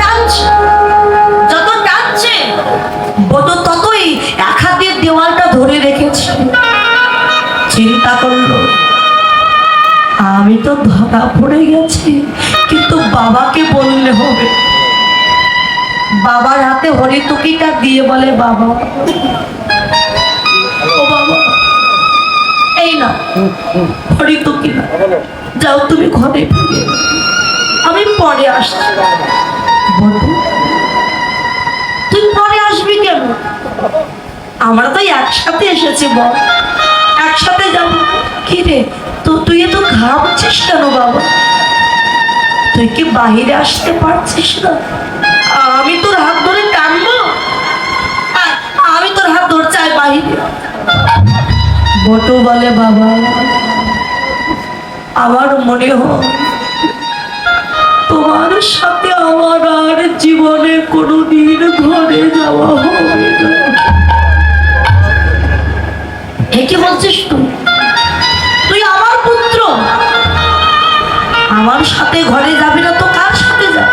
টানছে যত টানছে ততই এক হাতের দেওয়ালটা ধরে চিন্তা করল, আমি তো ধরা পড়ে গেছি, কিন্তু বাবাকে বললে হবে। বাবার হাতে হরিতুকিটা দিয়ে বলে, বাবা, ও বাবা, এই না হরিতুকি না যাও তুমি ঘরে পরে আসছি। তুই পরে আসবি কেন? আমরা তো একসাথে এসেছি, বল। একসাথে যাব। কি রে, তো তুই তো ঘামছিস কেন বাবা? তুই কি বাহিরে আসতে পারছিস না? আমি তোর হাত ধরে আ- আমি তোর হাত ধরে চাই বাহিরে। বটু বলে, বাবা, আমার মনে হয় তোমার সাথে আমার আর জীবনে কোনোদিন ঘরে যাওয়া হবে না। কি বলছিস তুই? তুই আমার পুত্র। আমার সাথে ঘরে যাবি না তো কার সাথে যা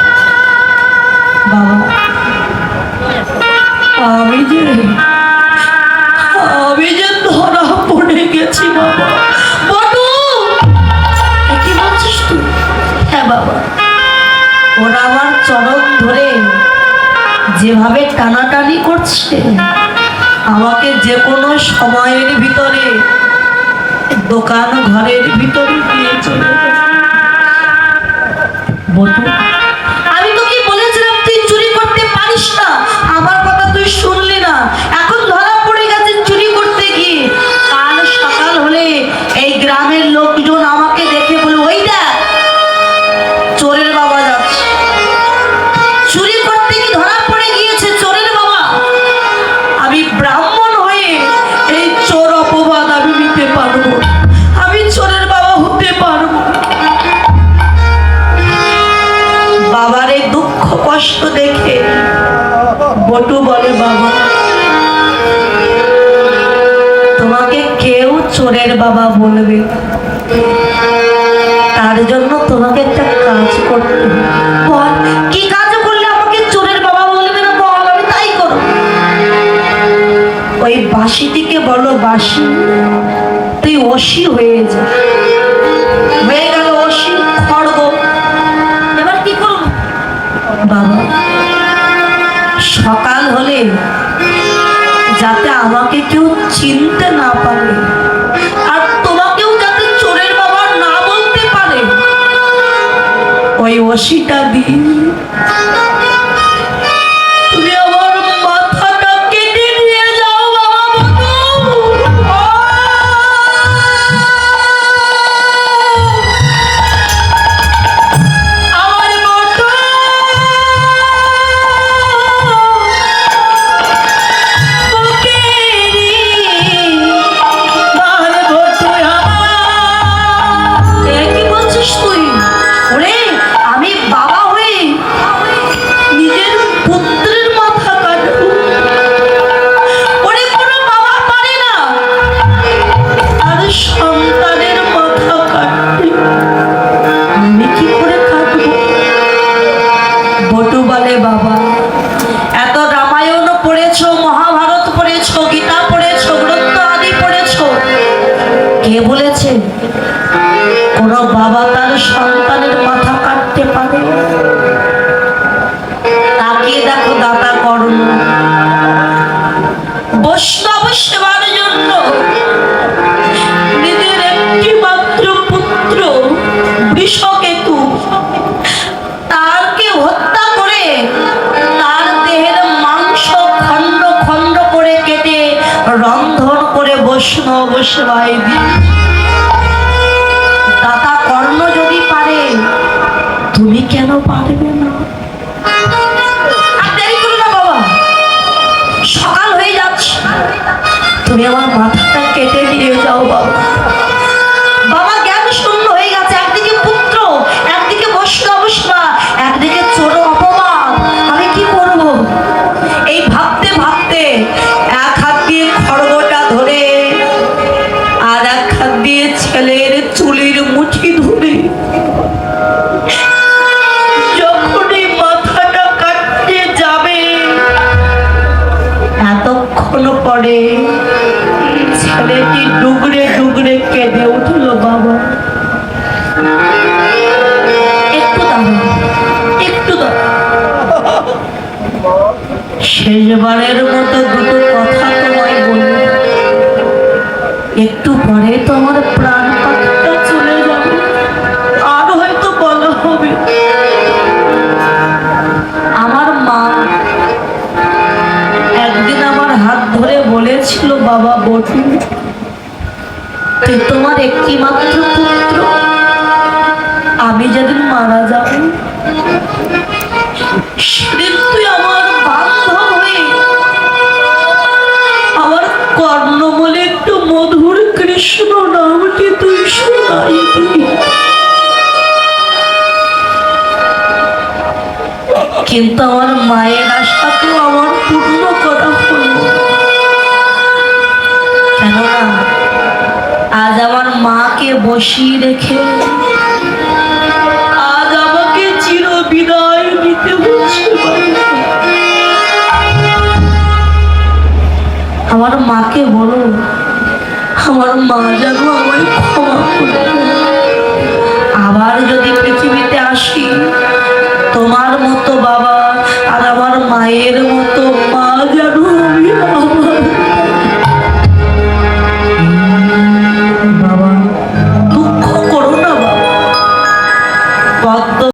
বাবা, আমি যে ওরা আমার চরণ ধরে যেভাবে টানাটানি করছে, আমাকে যে কোনো সময়ের ভিতরে, দোকান ঘরের ভিতরে নিয়ে চলে। বটু কষ্ট দেখে বটু বলে, বাবা, তোমাকে কেউ চোরের বাবা বলবে। তার জন্য তোমাকে একটা কাজ করতে কি কাজ করলে আমাকে চোরের বাবা বলবে না? তাই করব। ওই বলো, বাসি, তুই অসি হয়ে ওই ওসিটা বৈষ্ণব জন্য। নিজের একটি পুত্র বিষকেতু তারকে হত্যা করে তার দেহের মাংস খণ্ড খণ্ড করে কেটে রন্ধন করে বৈষ্ণব সেবায় দিয়ে দাতা কর্ণ যদি পারে, তুমি কেন পারবে না? তুমি আমার মাথাটা কেটে নিয়ে যাও বাবা বাবা কেঁদে উঠল বাবা। শেষবারের মতো দুটো কথা তোমায় বলি। একটু পরে তোমার প্রাণ পাখিটা চলে যাবে। আর হয়তো বলা হবে। আমার মা একদিন আমার হাত ধরে বলেছিল, বাবা, বটি তোমার একটি মাত্র পুত্র? আমি মারা যাব আমার একটু মধুর কৃষ্ণ কিন্তু আমার মায়ের আশা তো আমার মাকে বসিয়ে রেখে আজ আমাকে চির বিদায় বাবা। আমার মাকে বলো, আমার মা যেন আমায় ক্ষমা করে আবার যদি পৃথিবীতে আসি